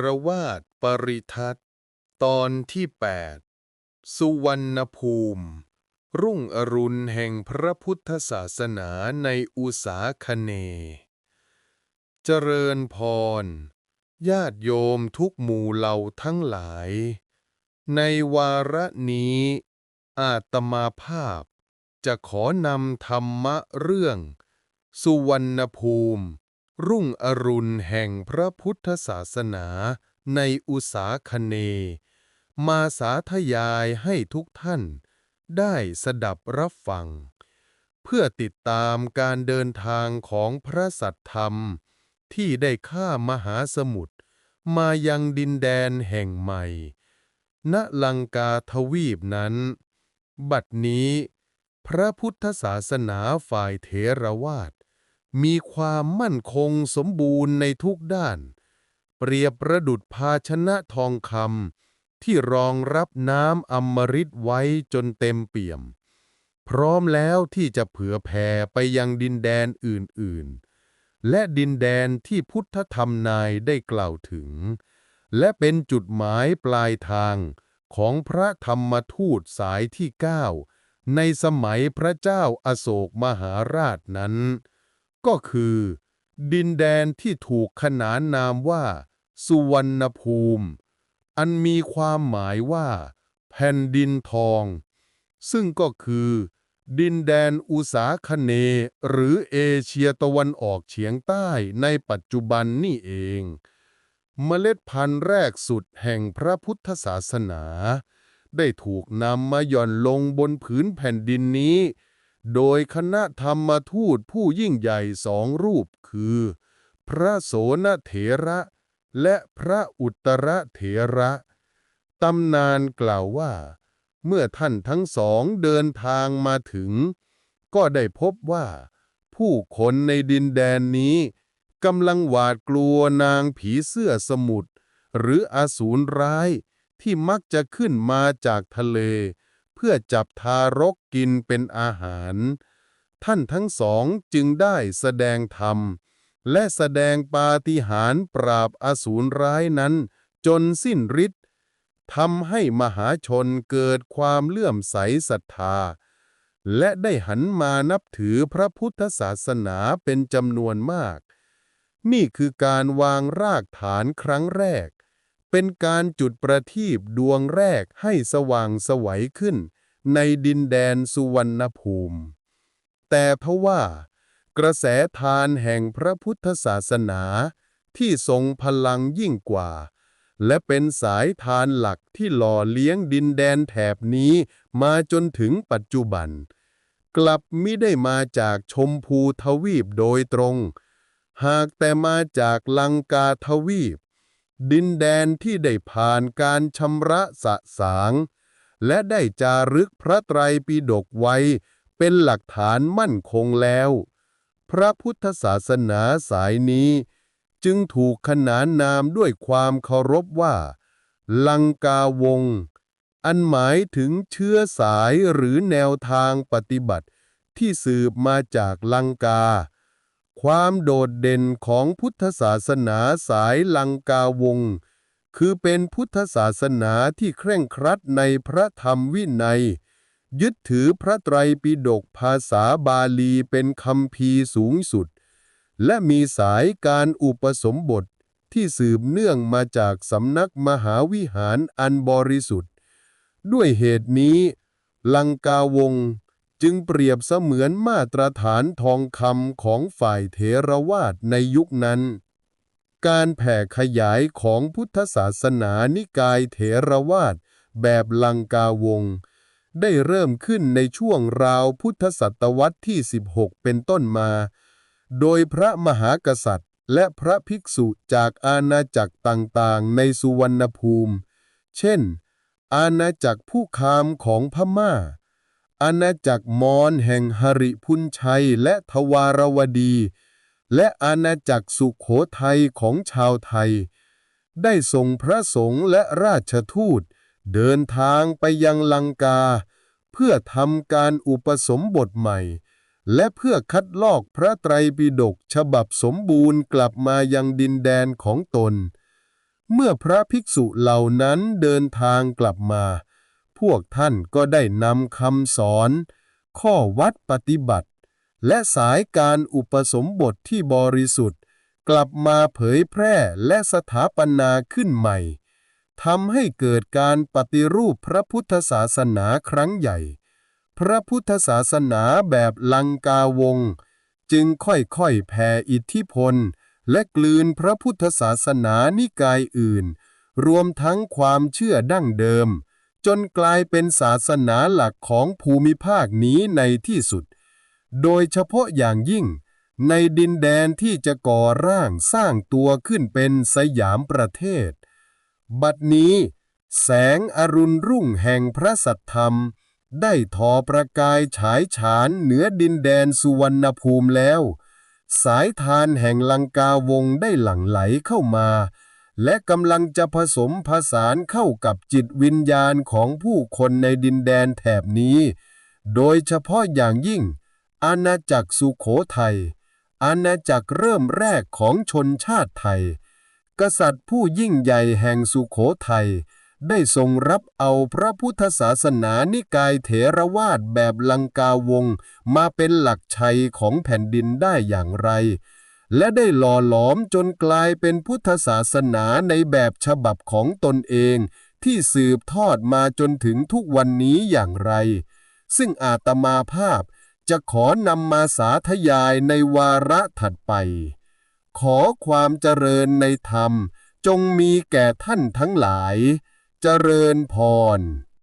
รวาทปริทัตตอนที่ 8 สุวรรณภูมิ รุ่งอรุณแห่งพระพุทธศาสนาในอุสาคเน เจริญพร ญาติโยมทุกหมู่เหล่าทั้งหลาย ในวาระนี้ อาตมาภาพจะขอนำธรรมะเรื่อง สุวรรณภูมิ รุ่งอรุณแห่งพระพุทธศาสนาในอุสาคเน มาสาธยายให้ทุกท่านได้สดับรับฟัง เพื่อติดตามการเดินทางของพระสัทธรรม ที่ได้ข้ามมหาสมุทรมายังดินแดนแห่งใหม่ ณลังกาทวีปนั้น บัดนี้ พระพุทธศาสนาฝ่ายเถรวาท มีความมั่นคงสมบูรณ์ในทุกด้าน เปรียบประดุดภาชนะทองคำที่รองรับน้ำอมฤตไว้จนเต็มเปี่ยม พร้อมแล้วที่จะเผื่อแผ่ไปยังดินแดนอื่นๆ และดินแดนที่พุทธธรรมนายได้กล่าวถึง และเป็นจุดหมายปลายทางของพระธรรมทูตสายที่เก้าในสมัยพระเจ้าอโศกมหาราชนั้น ก็คือ ดินแดนที่ถูกขนานนามว่า สุวรรณภูมิ อันมีความหมายว่า แผ่นดินทอง ซึ่งก็คือ ดินแดนอุสาคเน หรือเอเชียตะวันออกเฉียงใต้ในปัจจุบันนี่เอง เมล็ดพันธุ์แรกสุดแห่งพระพุทธศาสนา ได้ถูกนำมาหย่อนลงบนผืนแผ่นดินนี้ โดยคณะธรรมทูตผู้ยิ่งใหญ่สองรูปคือ พระโสนเถระและพระอุตรเถระ ตำนานกล่าวว่า เมื่อท่านทั้งสองเดินทางมาถึง ก็ได้พบว่า ผู้คนในดินแดนนี้กำลังหวาดกลัวนางผีเสื้อสมุทรหรืออสูรร้ายที่มักจะขึ้นมาจากทะเล เพื่อจับทารกกินเป็นอาหาร ท่านทั้งสองจึงได้แสดงธรรม และแสดงปาฏิหาริย์ปราบอสูรร้ายนั้น จนสิ้นฤทธิ์ทำให้มหาชนเกิดความเลื่อมใสศรัทธา และได้หันมานับถือพระพุทธศาสนาเป็นจำนวนมาก นี่คือการวางรากฐานครั้งแรก เป็นการจุดประทีปดวงแรกให้สว่างสวัยขึ้น ในดินแดนสุวรรณภูมิ แต่เพราะว่า กระแสทานแห่งพระพุทธศาสนาที่ทรงพลังยิ่งกว่า และเป็นสายทานหลักที่หล่อเลี้ยงดินแดนแถบนี้มาจนถึงปัจจุบัน กลับไมิได้มาจากชมพูทวีปโดยตรง หากแต่มาจากลังกาทวีป ดินแดนที่ได้ผ่านการชำระสะสาง และได้จารึกพระไตรปิฎกไว้ เป็นหลักฐานมั่นคงแล้ว พระพุทธศาสนาสายนี้ จึงถูกขนานนามด้วยความเคารพว่า ลังกาวง อันหมายถึงเชื้อสายหรือแนวทางปฏิบัติที่สืบมาจากลังกา ความโดดเด่นของพุทธศาสนาสายลังกาวงศ์คือเป็นพุทธศาสนาที่เคร่งครัดในพระธรรมวินัย ยึดถือพระไตรปิฎกภาษาบาลีเป็นคำพีสูงสุด และมีสายการอุปสมบทที่สืบเนื่องมาจากสำนักมหาวิหารอันบริสุทธิ์ ด้วยเหตุนี้ ลังกาวงศ์ จึงเปรียบเสมือนมาตรฐานทองคำของฝ่ายเถรวาทในยุคนั้น การแผ่ขยายของพุทธศาสนานิกายเถรวาทแบบลังกาวง ได้เริ่มขึ้นในช่วงราวพุทธศตวรรษที่ 16 เป็นต้นมา โดยพระมหากษัตริย์ และพระภิกษุจากอาณาจักรต่างๆ ในสุวรรณภูมิ เช่น อาณาจักรผู้คามของพม่า อาณาจักรมอญแห่งหริพุนชัยและทวารวดี และอาณาจักรสุขโขทัยของชาวไทย ได้ส่งพระสงฆ์และราชทูต เดินทางไปยังลังกา เพื่อทำการอุปสมบทใหม่ และเพื่อคัดลอกพระไตรปิฎกฉบับสมบูรณ์กลับมายังดินแดนของตน เมื่อพระภิกษุเหล่านั้นเดินทางกลับมา วกท่านก็ได้นำคำสอน ข้อวัดปฏิบัติ และสายการอุปสมบทที่บริสุทธิ์ กลับมาเผยแพร่และสถาปนาขึ้นใหม่ทำให้เกิดการปฏิรูปพระพุทธศาสนาครั้งใหญ่ พระพุทธศาสนาแบบลังกาวง จึงค่อยๆแผ่อิทธิพล และกลืนพระพุทธศาสนานิกายอื่น รวมทั้งความเชื่อดั้งเดิม จนกลายเป็นศาสนาหลักของภูมิภาคนี้ในที่สุด โดยเฉพาะอย่างยิ่ง ในดินแดนที่จะก่อร่างสร้างตัวขึ้นเป็นสยามประเทศ บัดนี้ แสงอรุณรุ่งแห่งพระสัทธรรม ได้ทอประกายฉายฉานเหนือดินแดนสุวรรณภูมิแล้ว สายทานแห่งลังกาวงได้หลั่งไหลเข้ามา และกำลังจะผสมผสานเข้ากับจิตวิญญาณของผู้คนในดินแดนแถบนี้ โดยเฉพาะอย่างยิ่ง อาณาจักรสุโขทัย อาณาจักรเริ่มแรกของชนชาติไทย กษัตริย์ผู้ยิ่งใหญ่แห่งสุโขทัยได้ทรงรับเอาพระพุทธศาสนานิกายเถรวาทแบบลังกาวงมาเป็นหลักชัยของแผ่นดินได้อย่างไร และได้หล่อหลอมจนกลายเป็นพุทธศาสนาในแบบฉบับของตนเอง ที่สืบทอดมาจนถึงทุกวันนี้อย่างไร ซึ่งอาตมาภาพจะขอนำมาสาธยายในวาระถัดไป ขอความเจริญในธรรมจงมีแก่ท่านทั้งหลาย เจริญพร